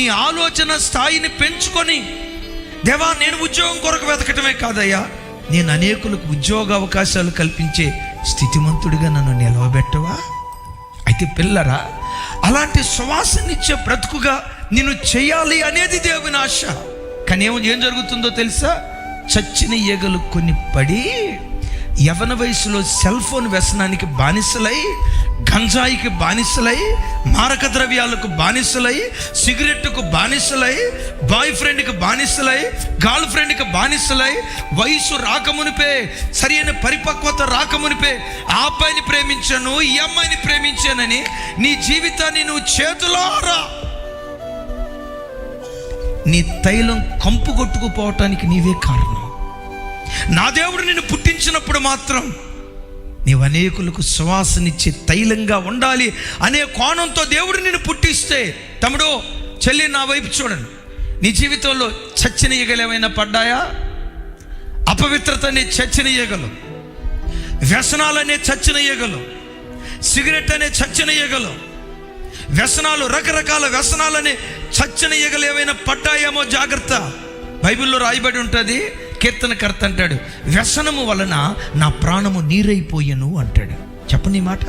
నీ ఆలోచన స్థాయిని పెంచుకొని దేవా నేను ఉద్యోగం కొరకు వెతకటమే కాదయ్యా. నేను అనేకులకు ఉద్యోగ అవకాశాలు కల్పించే స్థితిమంతుడిగా నన్ను నిలవబెట్టవా? అయితే పిల్లరా అలాంటి సువాసనిచ్చే బ్రతుకుగా నేను చేయాలి అనేది దేవుని ఆశ. కానీ ఏం జరుగుతుందో తెలుసా? చచ్చిన ఈగలు కొన్ని పడి యవన వయసులో సెల్ ఫోన్ వ్యసనానికి బానిసలై గంజాయికి బానిసలై మారక ద్రవ్యాలకు బానిసలై సిగరెట్కు బానిసలై బాయ్ ఫ్రెండ్కి బానిసలై గర్ల్ ఫ్రెండ్కి బానిసలై వయసు రాకమునిపే సరైన పరిపక్వత రాకమునిపే ఆ అబ్బాయిని ప్రేమించాను ఈ అమ్మాయిని ప్రేమించానని నీ జీవితాన్ని నువ్వు చేతులారా. నీ తైలం కంపు కొట్టుకుపోవటానికి నీవే కారణం. నా దేవుడు నిన్ను పుట్టించినప్పుడు మాత్రం నీవు అనేకులకు సువాసనిచ్చే తైలంగా ఉండాలి అనే కోణంతో దేవుడు నిన్ను పుట్టిస్తే తమ్ముడు చెల్లి నా వైపు చూడండి. నీ జీవితంలో చచ్చిన ఈగలు ఏమైనా పడ్డాయా? అపవిత్రత అనే చచ్చిన ఈగలు వ్యసనాలనే చచ్చిన ఈగలు సిగరెట్ అనే చచ్చిన ఈగలు వ్యసనాలు రకరకాల వ్యసనాలని చచ్చిన ఈగలు ఏమైనా పడ్డాయేమో జాగ్రత్త. బైబిల్లో రాయబడి ఉంటుంది కీర్తనకర్త అంటాడు వ్యసనము వలన నా ప్రాణము నీరైపోయెను అంటాడు. చెప్పండి మాట.